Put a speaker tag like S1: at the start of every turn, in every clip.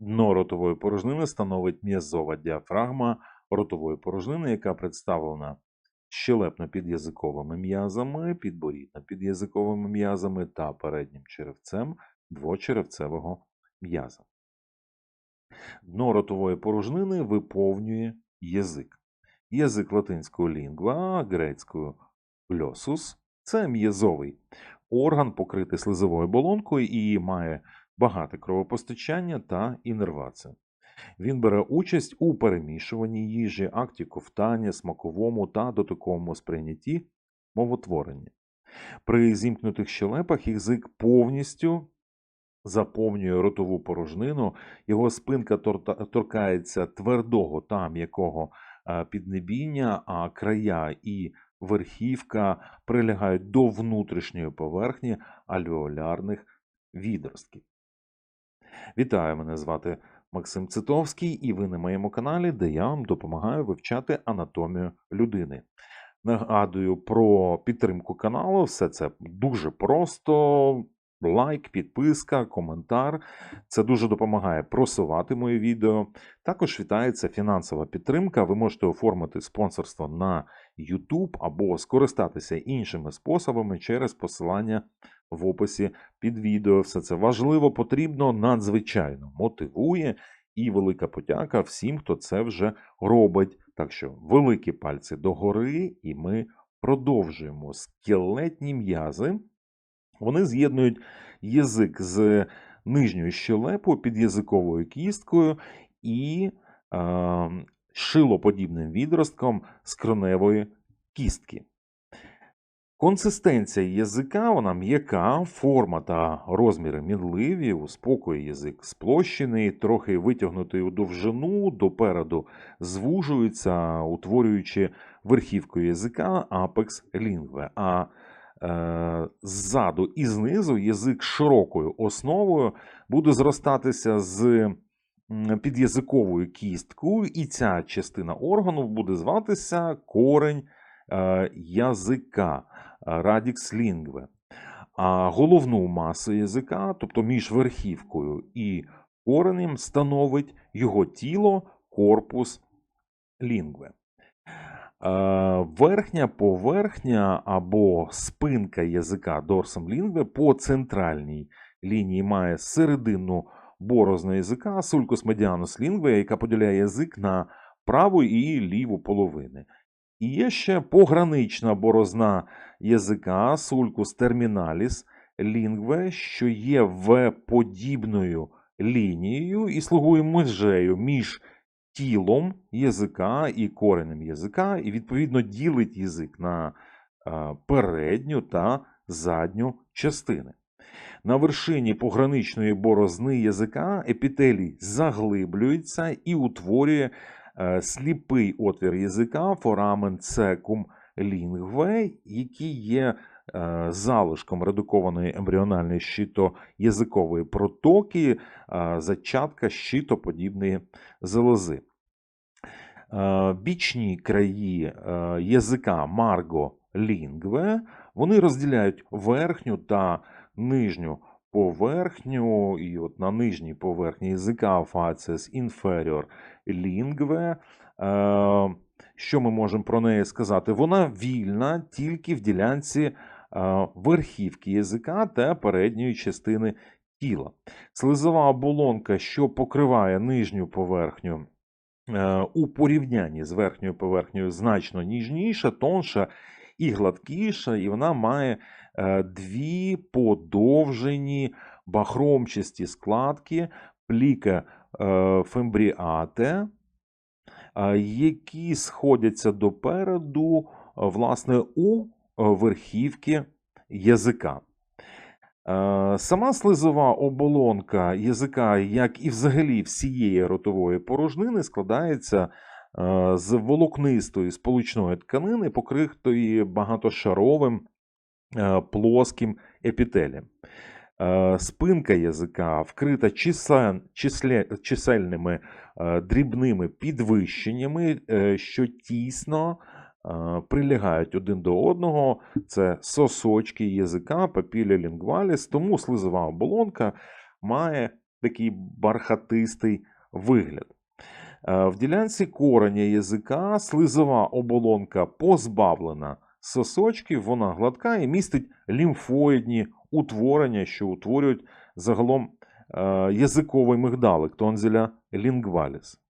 S1: Дно ротової порожнини становить м'язова діафрагма ротової порожнини, яка представлена щелепно-під'язиковими м'язами, підборідно-під'язиковими м'язами та переднім черевцем двочеревцевого м'яза. Дно ротової порожнини виповнює язик. Язик латинською лінгва, грецькою гльосус – це м'язовий орган, покритий слизовою оболонкою і має багате кровопостачання та іннервацію. Він бере участь у перемішуванні їжі, акті ковтання, смаковому та дотиковому сприйнятті мовотворення. При зімкнутих щелепах язик повністю заповнює ротову порожнину, його спинка торкається твердого та м'якого е, піднебіння, а края і верхівка прилягають до внутрішньої поверхні альвеолярних відростків. Вітаю, мене звати Максим Цитовський, і ви на моєму каналі, де я вам допомагаю вивчати анатомію людини. Нагадую про підтримку каналу. Все це дуже просто. Лайк, підписка, коментар. Це дуже допомагає просувати мої відео. Також вітається фінансова підтримка. Ви можете оформити спонсорство на YouTube або скористатися іншими способами через посилання в описі під відео. Все це важливо, потрібно, надзвичайно мотивує. І велика подяка всім, хто це вже робить. Так що великі пальці догори, і ми продовжуємо скелетні м'язи. Вони з'єднують язик з нижньою щелепою під язиковою кісткою і е, шилоподібним відростком скроневої кістки. Консистенція язика вона м'яка, форма та розміри мінливі, у спокої язик сплощений, трохи витягнутий у довжину, допереду звужується, утворюючи верхівкою язика апекс лінгве. А ззаду і знизу язик широкою основою буде зростатися з підязиковою кісткою, і ця частина органу буде зватися корень е, язика радікс лінгве. А головну масу язика, тобто між верхівкою і коренем, становить його тіло корпус лінгве. Е, Верхня поверхня або спинка язика дорсом лінгве по центральній лінії має середину борозну язика, сулькус медіанус лінгве, яка поділяє язик на праву і ліву половини. І є ще погранична борозна язика сулькус терміналіс лінгве, що є в подібною лінією і слугує межею між тілом язика і коренем язика, і відповідно ділить язик на передню та задню частини. На вершині пограничної борозни язика епітелій заглиблюється і утворює е, сліпий отвір язика, форамен цекум лінгве, який є е, залишком редукованої ембріональної щитоязикової протоки, зачатка щитоподібної залози. Е, Бічні краї е, язика марго лінгве вони розділяють верхню та нижню поверхню, і от на нижній поверхні язика фаціс inferior лінгве. Що ми можемо про неї сказати? Вона вільна тільки в ділянці е, верхівки язика та передньої частини тіла. Слизова оболонка, що покриває нижню поверхню, у порівнянні з верхньою поверхнею значно ніжніша, тонша і гладкіша, і вона має е, дві подовжені бахромчасті складки пліка е, фембріате, е, які сходяться допереду, е, власне, у е, верхівки язика. Е, Сама слизова оболонка язика, як і взагалі всієї ротової порожнини, складається е, з волокнистої сполучної тканини, покритої багатошаровим е, плоским епітелієм. Е, Спинка язика вкрита числен- числе- чисельними дрібними підвищеннями, що тісно прилягають один до одного. Це сосочки язика, папіля лінгваліс, тому слизова оболонка має такий бархатистий вигляд. Е, В ділянці кореня язика слизова оболонка позбавлена сосочків, вона гладка і містить лімфоїдні утворення, що утворюють загалом е, язиковий мигдалик тонзеля лінгваліс.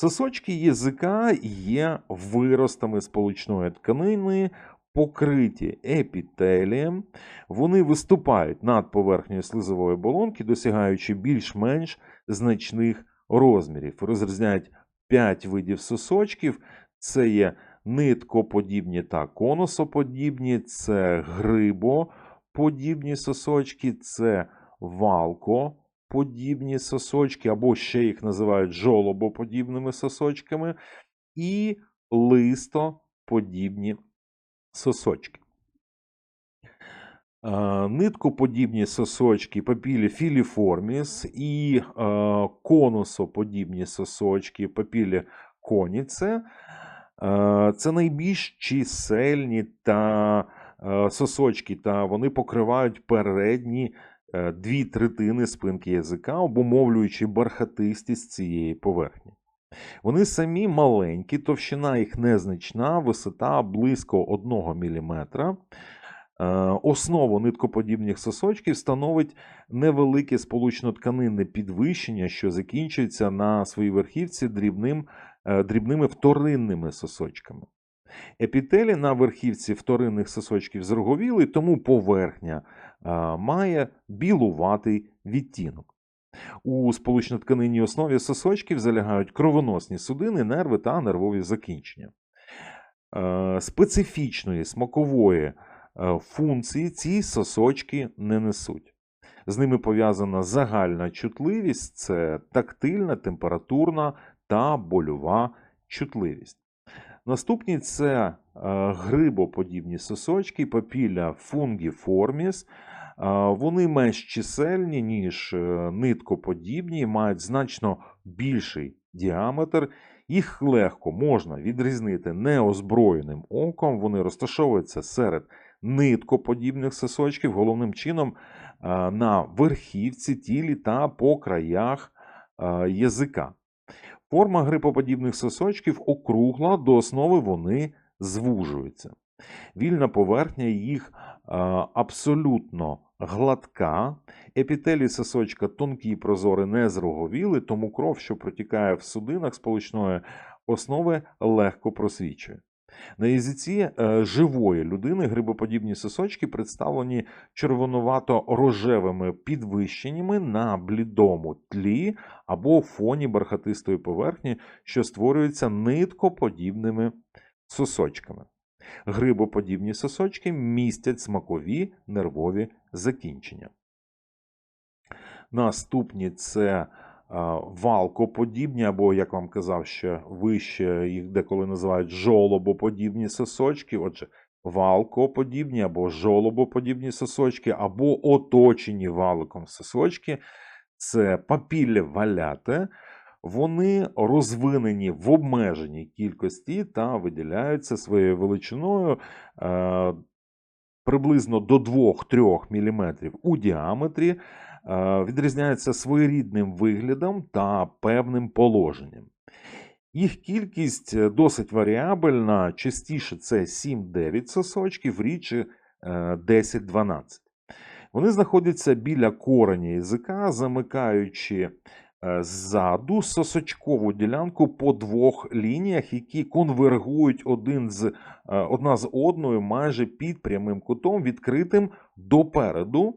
S1: Сосочки язика є виростами сполучної тканини, покриті епітелієм. Вони виступають над поверхнею слизової оболонки, досягаючи більш-менш значних розмірів. Розрізняють 5 видів сосочків. Це є ниткоподібні та конусоподібні, це грибоподібні сосочки, це валкоподібні сосочки, або ще їх називають жолобоподібними сосочками, і листоподібні сосочки. Ниткоподібні сосочки папілі філіформіс і конусоподібні сосочки папілі коніце. Це найбільш чисельні та сосочки, та вони покривають передні дві третини спинки язика, обумовлюючи бархатистість цієї поверхні. Вони самі маленькі, товщина їх незначна, висота близько 1 мм. Е, Основу ниткоподібних сосочків становить невелике сполучно-тканинне підвищення, що закінчується на своїй верхівці дрібним, е, дрібними вторинними сосочками. Епітелі на верхівці вторинних сосочків зроговіли, тому поверхня має білуватий відтінок. У сполучно-тканинній основі сосочків залягають кровоносні судини, нерви та нервові закінчення. Специфічної смакової функції ці сосочки не несуть. З ними пов'язана загальна чутливість, це тактильна, температурна та больова чутливість. Наступні це е, грибоподібні сосочки, папілля фунгіформіс. Е, Вони менш чисельні, ніж е, ниткоподібні, мають значно більший діаметр. Їх легко можна відрізнити неозброєним оком. Вони розташовуються серед ниткоподібних сосочків, головним чином на верхівці, тілі та по краях язика. Форма грипоподібних сосочків округла, до основи вони звужуються. Вільна поверхня їх е, абсолютно гладка. епітелі сосочка тонкі, прозорі, не зроговіли, тому кров, що протікає в судинах сполучної основи, легко просвічує. На язиці е, живої людини грибоподібні сосочки представлені червонувато-рожевими підвищеннями на блідому тлі або фоні бархатистої поверхні, що створюються ниткоподібними сосочками. Грибоподібні сосочки містять смакові нервові закінчення. Наступні це валкоподібні, або, як вам казав, ще вище їх деколи називають жолобоподібні сосочки. Отже, валкоподібні або жолобоподібні сосочки, або оточені валиком сосочки. Це папілля валяте. Вони розвинені в обмеженій кількості та виділяються своєю величиною е, приблизно до 2-3 мм у діаметрі, відрізняються своєрідним виглядом та певним положенням. Їх кількість е, досить варіабельна, частіше це 7-9 сосочків, рідше е, 10-12. Вони знаходяться біля кореня язика, замикаючи е, ззаду сосочкову ділянку по двох лініях, які конвергують один з, е, одна з одною майже під прямим кутом, відкритим допереду,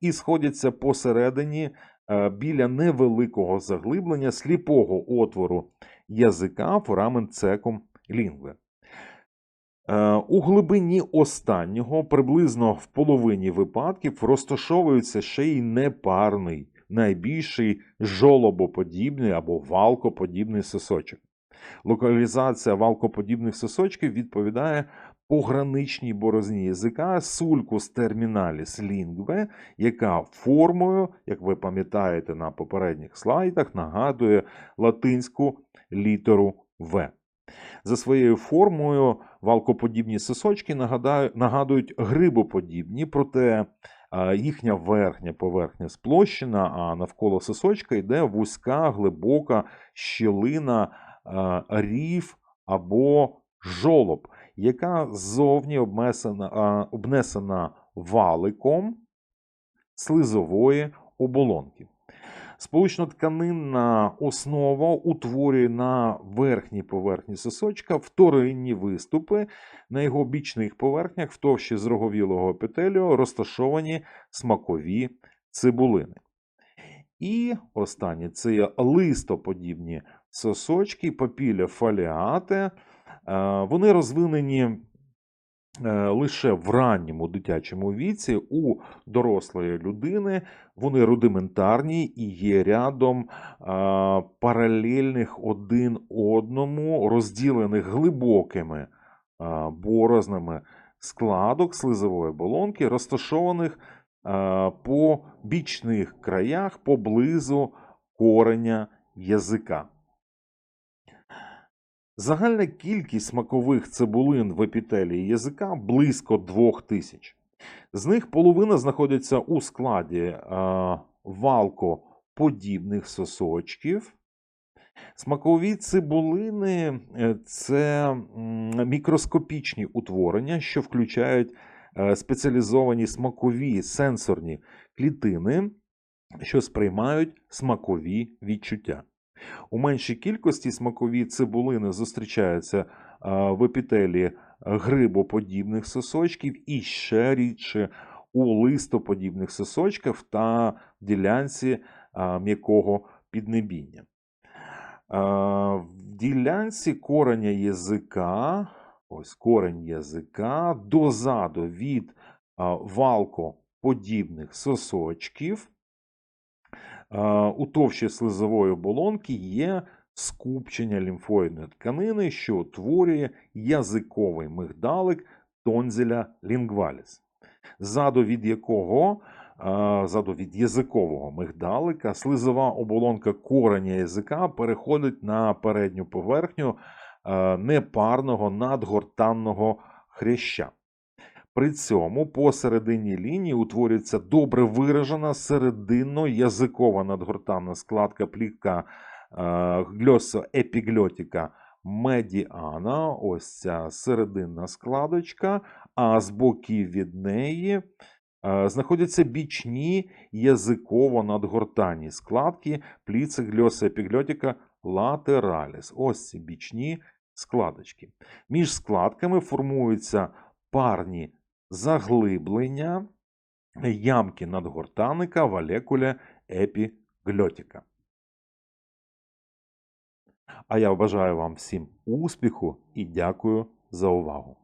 S1: і сходяться посередині е, біля невеликого заглиблення сліпого отвору язика форамен цеком лінгве. Е, У глибині останнього, приблизно в половині випадків, розташовується ще й непарний, найбільший жолобоподібний або валкоподібний сосочок. Локалізація валкоподібних сосочків відповідає пограничній борозні язика сулькус терміналіс лінгве, яка формою, як ви пам'ятаєте на попередніх слайдах, нагадує латинську літеру В. За своєю формою валкоподібні сосочки нагадують грибоподібні, проте Їхня верхня поверхня сплощена, а навколо сосочка йде вузька, глибока щілина, рів або жолоб, яка ззовні обмесена, а, обнесена валиком слизової оболонки. Сполучно-тканинна основа утворює на верхній поверхні сосочка вторинні виступи. На його бічних поверхнях в товщі зроговілого епітелію розташовані смакові цибулини. І останнє це листоподібні сосочки, папіля фоліате. Е, Вони розвинені е, лише в ранньому дитячому віці у дорослої людини. Вони рудиментарні і є рядом е, паралельних один одному, розділених глибокими борознами складок слизової оболонки, розташованих по бічних краях поблизу кореня язика. Загальна кількість смакових цибулин в епітелії язика близько 2000. З них половина знаходиться у складі е, валкоподібних сосочків. Смакові цибулини е, це мікроскопічні утворення, що включають е, спеціалізовані смакові сенсорні клітини, що сприймають смакові відчуття. У меншій кількості смакові цибулини зустрічаються е, в епітелії грибоподібних сосочків і ще рідше у листоподібних сосочках та ділянці е, м'якого піднебіння. Е, В ділянці кореня язика, ось корень язика, дозаду від валкоподібних сосочків у товщі слизової оболонки є скупчення лімфоїдної тканини, що утворює язиковий мигдалик тонзеля лінгваліс, ззаду від якого ззаду від язикового мигдалика слизова оболонка кореня язика переходить на передню поверхню непарного надгортанного хряща. При цьому посередині лінії утворюється добре виражена серединно-язикова надгортанна складка плітка е, медіана, ось ця серединна складочка, а з боків від неї е, знаходяться бічні язиково-надгортанні складки пліци гльосоепігльотика латераліс. Ось ці бічні складочки. Між складками формуються парні заглиблення ямки надгортаника валекуля епігльотика. А я бажаю вам всім успіху і дякую за увагу.